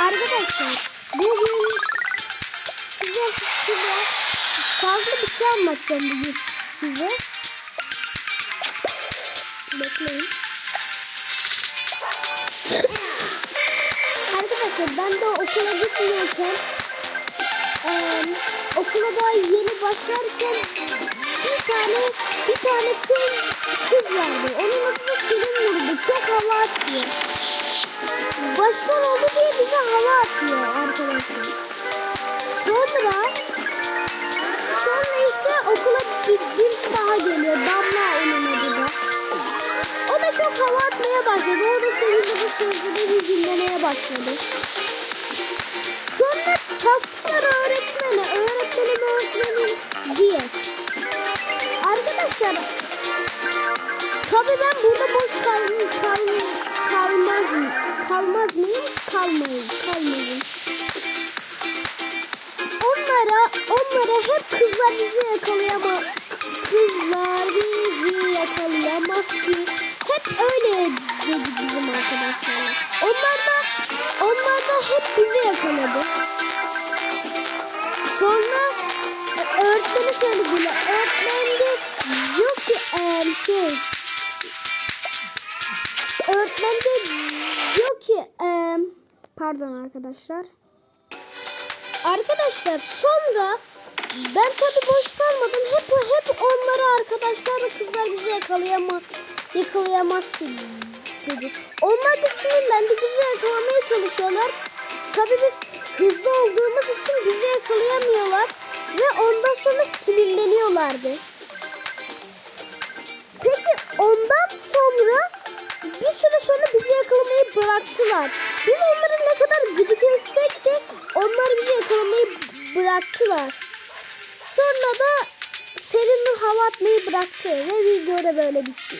Arkadaşlar bugün size size farklı bir şey anlatacağım bugün size. Bekleyin. Arkadaşlar ben de okula gitmiyorken eee, okula daha yeni başlarken bir tane bir tane kız kız vardı. Onun adı Selin Nur'du. Çok hava atıyor. Başkan oldu diye bize hava atıyor arkadaşlar. Sonra sonra ise okula bir, birisi daha geliyor. Damla onun adı da. O da çok hava atmaya başladı. O da seninle bu sözleri dinlemeye başladı. Sonra taktılar öğretmeni. Öğretmenim öğretmenim diye. Arkadaşlar tabii ben burada boş kal, kal, kalmaz mı? Kalmaz mıyım? Kalmayayım. Kalmayayım. Onlara, onlara hep kızlar bizi yakalayamaz. Kızlar bizi yakalayamaz ki. Hep öyle dedi bizim arkadaşlarla. Onlar da, onlar da hep bizi yakaladı. Sonra e, öğretmeni söylediler. Öğretmen de diyor ki eee, şey öğretmen de ki eee, pardon arkadaşlar. Arkadaşlar sonra ben tabi boş kalmadım. Hep hep onları arkadaşlarla kızlar bizi yakalayama, yakalayamaz ki dedi. Onlar da sinirlendi. Bizi yakalamaya çalışıyorlar. Tabi biz hızlı olduğumuz için bizi yakalayamıyorlar. Ve ondan sonra sinirleniyorlardı. Peki ondan sonra süre sonra bizi yakalamayı bıraktılar. Biz onların ne kadar gıcık etsek de onlar bizi yakalamayı bıraktılar. Sonra da Selin Nur hava atmayı bıraktı ve video da böyle bitti.